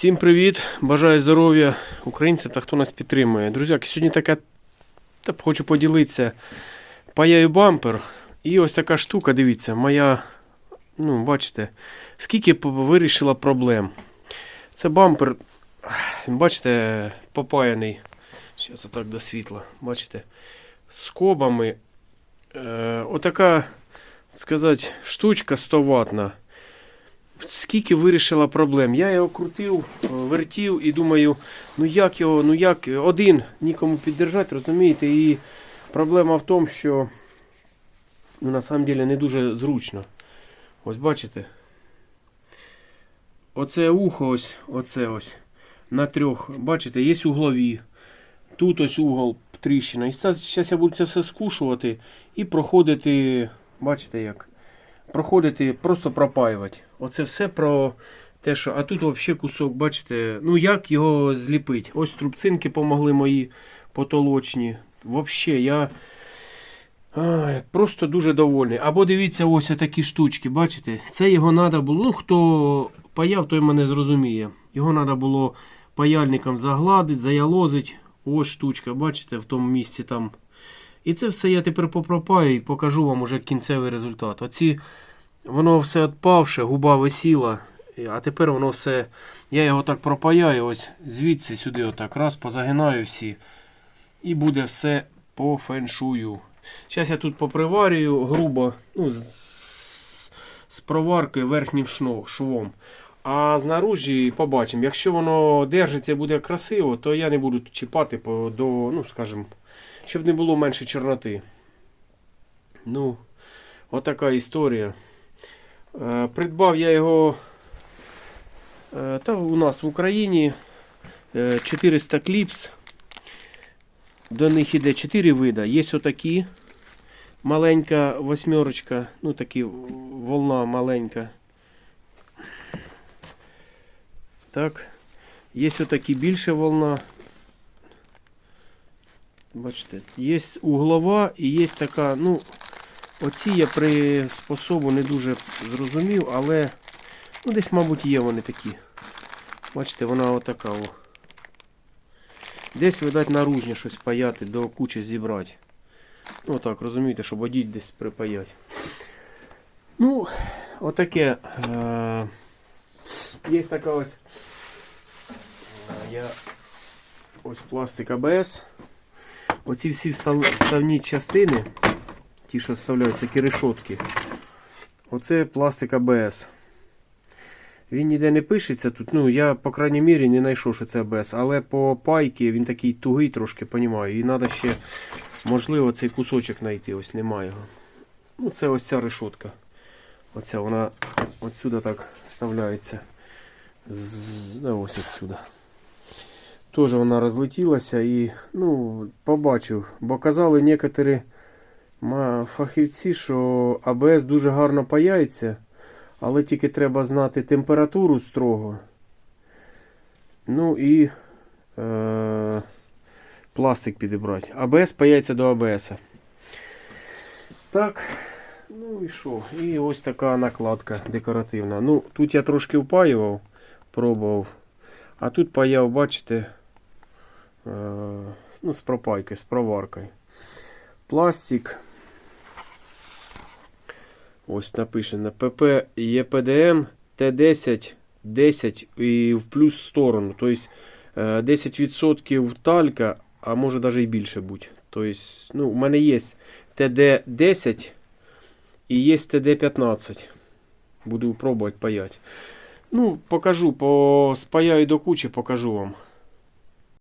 Всім привіт! Бажаю здоров'я українцям та хто нас підтримує. Друзяки, сьогодні така та хочу поділитися. Паяю бампер. І ось така штука, дивіться, моя, ну, бачите, скільки вирішила проблем. Це бампер, бачите, попаяний. Зараз отак до світла. Бачите, скобами. Е, отака, сказати, штучка 100 ватна. Скільки вирішила проблем. Я його крутив, е, вертів і думаю, ну як його, ну як один нікому піддержати, розумієте? І проблема в тому, що ну, на самом деле не дуже зручно. Ось бачите? Оце ухо ось, оце ось. На трьох. Бачите, є углові. Тут ось угол тріщина. І зараз я буду це все скушувати і проходити, бачите як? Проходити, просто пропаювати. Оце все про те, що. А тут взагалі кусок, бачите, ну як його зліпити. Ось трубцинки помогли мої потолочні. Взагалі, я просто дуже довольний. Або дивіться, ось такі штучки, бачите? Це його треба було. Ну, хто паяв, той мене зрозуміє. Його треба було паяльником загладити, заялозити. Ось штучка, бачите, в тому місці там. І це все я тепер попропаю і покажу вам уже кінцевий результат. Оці, воно все відпавше, губа висіла. А тепер воно все. Я його так пропаяю, ось звідси сюди, отак, раз, позагинаю всі. І буде все по феншую. Зараз я тут поприварюю грубо, ну, з, з проваркою верхнім шно- швом. А знаружі побачимо. Якщо воно держиться і буде красиво, то я не буду чіпати по, до, ну, скажімо, щоб не було менше чорноти. Ну, отака історія. Е, придбав я його е, та у нас в Україні е, 400 кліпс. До них іде 4 вида. Є отакі. Маленька восьмерочка, ну такі волна маленька. Так. Є отакі більша волна. Бачите, є углова і є така, ну, оці я при способу не дуже зрозумів, але ну, десь, мабуть, є вони такі. Бачите, вона отака. О. Десь, видать, наружні щось паяти, до кучі зібрати. Ну так, розумієте, щоб одіть десь припаяти. Ну, отаке. Е- є така ось. е, Я ось пластик АБС. Оці всі вставні частини, ті, що вставляються, такі решотки. Оце пластик АБС. Він ніде не пишеться тут. Ну, я, по крайній мірі, не знайшов, що це АБС. Але по пайки він такий тугий трошки, понімаю. І треба ще, можливо, цей кусочок знайти. Ось немає його. Ну, це ось ця решотка. Оця вона отсюди так вставляється. З, ось отсюди. Теж вона розлетілася і ну, побачив, бо казали некоторі фахівці, що АБС дуже гарно паяється, але тільки треба знати температуру строго. Ну і е- пластик підібрати. АБС паяється до АБС. Так, ну і що? І ось така накладка декоративна. Ну, тут я трошки впаював, пробував. А тут паяв, бачите, ну, з пропайкою, з проваркою. Пластик. Ось написано ПП ЄПДМ Т10 10 і в плюс сторону. Тобто е, 10% талька, а може навіть і більше бути. Тобто, ну, у мене є ТД10 і є ТД15. Буду пробувати паяти. Ну, покажу, по спаяю до кучі, покажу вам.